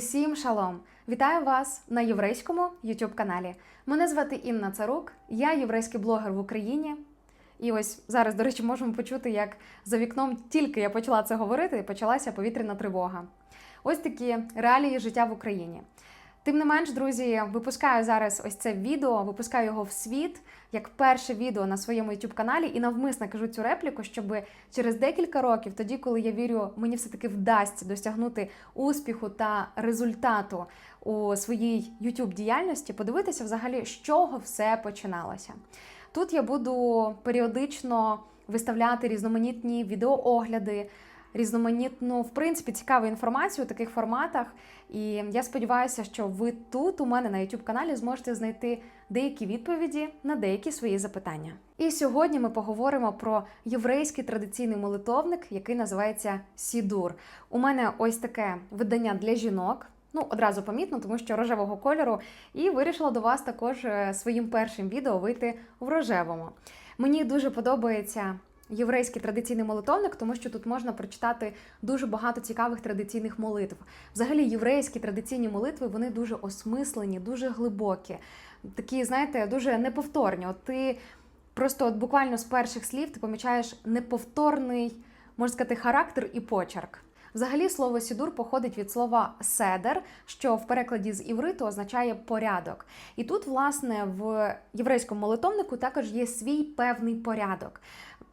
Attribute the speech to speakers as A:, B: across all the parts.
A: Всім шалом! Вітаю вас на єврейському youtube каналі. Мене звати Інна Царук, я єврейський блогер в Україні. І ось зараз, до речі, можемо почути, як за вікном тільки я почала це говорити, почалася повітряна тривога. Ось такі реалії життя в Україні. Тим не менш, друзі, випускаю зараз ось це відео, випускаю його в світ як перше відео на своєму youtube каналі і навмисно кажу цю репліку, щоб через декілька років, тоді, коли я вірю, мені все-таки вдасться досягнути успіху та результату у своїй youtube діяльності, подивитися взагалі, з чого все починалося. Тут я буду періодично виставляти різноманітні відеоогляди, різноманітну, в принципі, цікаву інформацію у таких форматах. І я сподіваюся, що ви тут у мене на youtube каналі зможете знайти деякі відповіді на деякі свої запитання. І сьогодні ми поговоримо про єврейський традиційний молитовник, який називається Сідур. У мене ось таке видання для жінок. Ну, одразу помітно, тому що рожевого кольору, і вирішила до вас також е, своїм першим відео вийти в рожевому. Мені дуже подобається єврейський традиційний молитовник, тому що тут можна прочитати дуже багато цікавих традиційних молитв. Взагалі, єврейські традиційні молитви вони дуже осмислені, дуже глибокі, такі, знаєте, дуже неповторні. От ти просто от буквально з перших слів ти помічаєш неповторний, можна сказати, характер і почерк. Взагалі, слово сідур походить від слова седер, що в перекладі з івриту означає порядок. І тут, власне, в єврейському молитовнику також є свій певний порядок.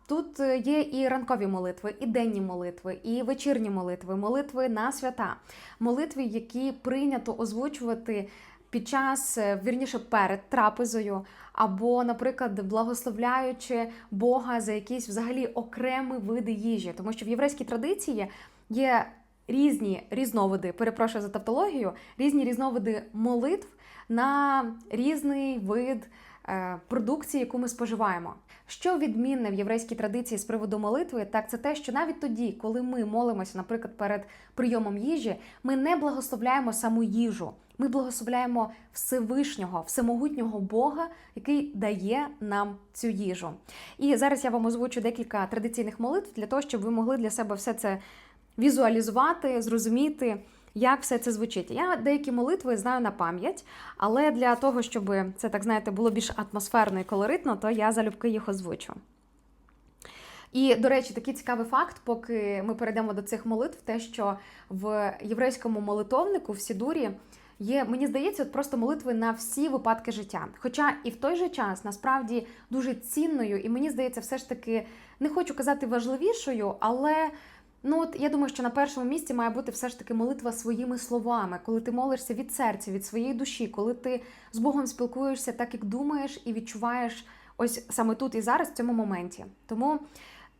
A: Тут е, є і ранкові молитви, і денні молитви, і вечірні молитви, молитви на свята, молитви, які прийнято озвучувати під час, е, вірніше, перед трапезою, або, наприклад, благословляючи Бога за якісь взагалі окремі види їжі, тому що в єврейській традиції є різні різновиди, перепрошую за тавтологію, різні різновиди молитв на різний вид продукції, яку ми споживаємо. Що відмінне в єврейській традиції з приводу молитви, так це те, що навіть тоді, коли ми молимося, наприклад, перед прийомом їжі, ми не благословляємо саму їжу. Ми благословляємо Всевишнього, всемогутнього Бога, який дає нам цю їжу. І зараз я вам озвучу декілька традиційних молитв для того, щоб ви могли для себе все це візуалізувати, зрозуміти, як все це звучить. Я деякі молитви знаю на пам'ять, але для того, щоб це так знаєте було більш атмосферно і колоритно, то я залюбки їх озвучу. І, до речі, такий цікавий факт, поки ми перейдемо до цих молитв, те, що в єврейському молитовнику в Сідурі є, мені здається, от просто молитви на всі випадки життя. Хоча і в той же час насправді дуже цінною, і мені здається, все ж таки не хочу казати важливішою, але. Ну, от я думаю, що на першому місці має бути все ж таки молитва своїми словами, коли ти молишся від серця, від своєї душі, коли ти з Богом спілкуєшся так, як думаєш, і відчуваєш ось саме тут і зараз в цьому моменті. Тому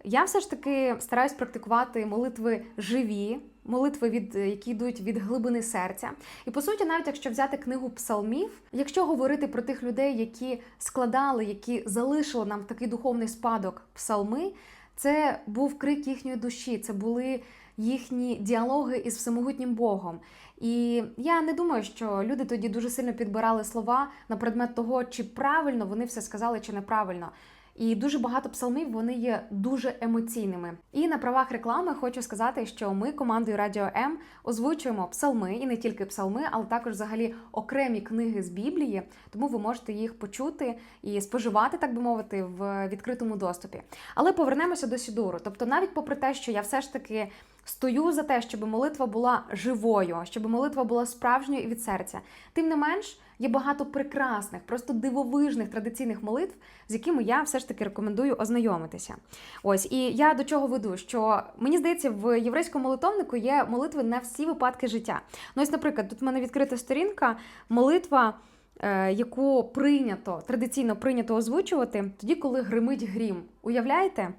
A: я все ж таки стараюсь практикувати молитви живі, молитви, від які йдуть від глибини серця. І по суті, навіть якщо взяти книгу псалмів, якщо говорити про тих людей, які складали, які залишили нам такий духовний спадок псалми. Це був крик їхньої душі, це були їхні діалоги із всемогутнім Богом. І я не думаю, що люди тоді дуже сильно підбирали слова на предмет того, чи правильно вони все сказали, чи неправильно. І дуже багато псалмів вони є дуже емоційними. І на правах реклами хочу сказати, що ми командою Радіо М озвучуємо псалми і не тільки псалми, але також взагалі окремі книги з Біблії. Тому ви можете їх почути і споживати, так би мовити, в відкритому доступі. Але повернемося до Сідуру. Тобто, навіть попри те, що я все ж таки. Стою за те, щоб молитва була живою, щоб молитва була справжньою і від серця. Тим не менш, є багато прекрасних, просто дивовижних традиційних молитв, з якими я все ж таки рекомендую ознайомитися. Ось і я до чого веду, що мені здається, в єврейському молитовнику є молитви на всі випадки життя. Ну, ось, наприклад, тут в мене відкрита сторінка, молитва. е, Яку прийнято традиційно прийнято озвучувати тоді, коли гримить грім. Уявляєте?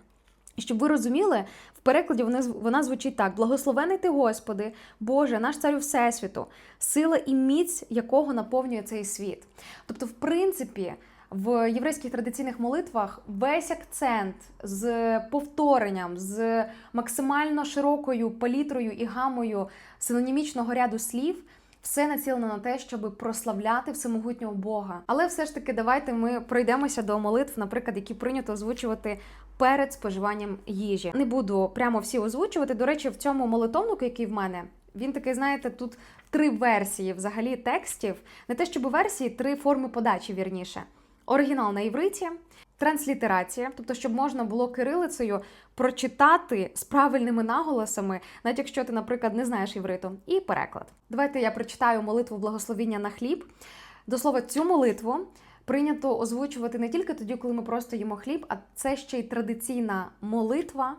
A: І щоб ви розуміли, в перекладі вона, вона звучить так: благословений ти, Господи, Боже, наш царю Всесвіту, сила і міць, якого наповнює цей світ. Тобто, в принципі, в єврейських традиційних молитвах весь акцент з повторенням, з максимально широкою палітрою і гамою синонімічного ряду слів. Все націлено на те, щоб прославляти всемогутнього Бога. Але все ж таки, давайте ми пройдемося до молитв, наприклад, які прийнято озвучувати перед споживанням їжі. Не буду прямо всі озвучувати. До речі, в цьому молитовнику, який в мене, він такий, знаєте, тут три версії взагалі текстів, не те, щоб версії, три форми подачі вірніше. Оригінал на івриті, транслітерація, тобто, щоб можна було кирилицею прочитати з правильними наголосами, навіть якщо ти, наприклад, не знаєш івриту, і переклад. Давайте я прочитаю молитву благословіння на хліб. До слова, цю молитву прийнято озвучувати не тільки тоді, коли ми просто їмо хліб, а це ще й традиційна молитва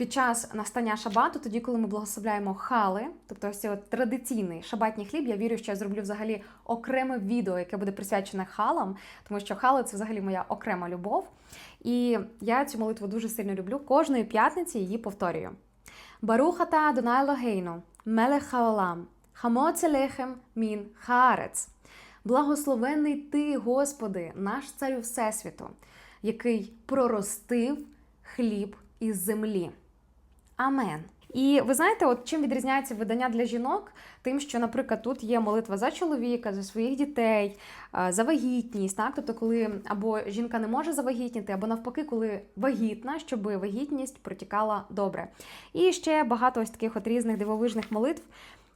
A: під час настання шабату, тоді, коли ми благословляємо хали, тобто ось цей от традиційний шабатній хліб. Я вірю, що я зроблю взагалі окреме відео, яке буде присвячене халам, тому що хали це взагалі моя окрема любов. І я цю молитву дуже сильно люблю. Кожної п'ятниці її повторюю. Барухата Донай Логейну, Мелех Хаолам, Хамоцелехем Мін Хаарец. Благословенний ти, Господи, наш царю Всесвіту, який проростив хліб із землі. Амен. І ви знаєте, от чим відрізняється видання для жінок? Тим, що, наприклад, тут є молитва за чоловіка, за своїх дітей, за вагітність, так? Тобто, коли або жінка не може завагітніти, або навпаки, коли вагітна, щоб вагітність протікала добре. І ще багато ось таких от різних дивовижних молитв.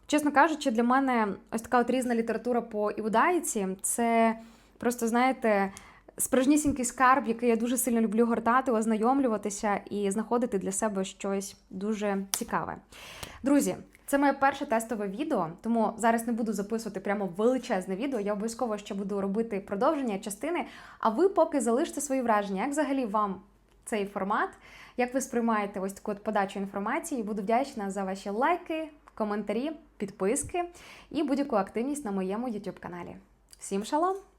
A: Чесно кажучи, для мене ось така от різна література по іудаїці це просто, знаєте, справжнісінький скарб, який я дуже сильно люблю гортати, ознайомлюватися і знаходити для себе щось дуже цікаве. Друзі, це моє перше тестове відео, тому зараз не буду записувати прямо величезне відео. Я обов'язково ще буду робити продовження частини. А ви поки залиште свої враження, як взагалі вам цей формат, як ви сприймаєте ось таку от подачу інформації. Буду вдячна за ваші лайки, коментарі, підписки і будь-яку активність на моєму YouTube каналі. Всім шалом!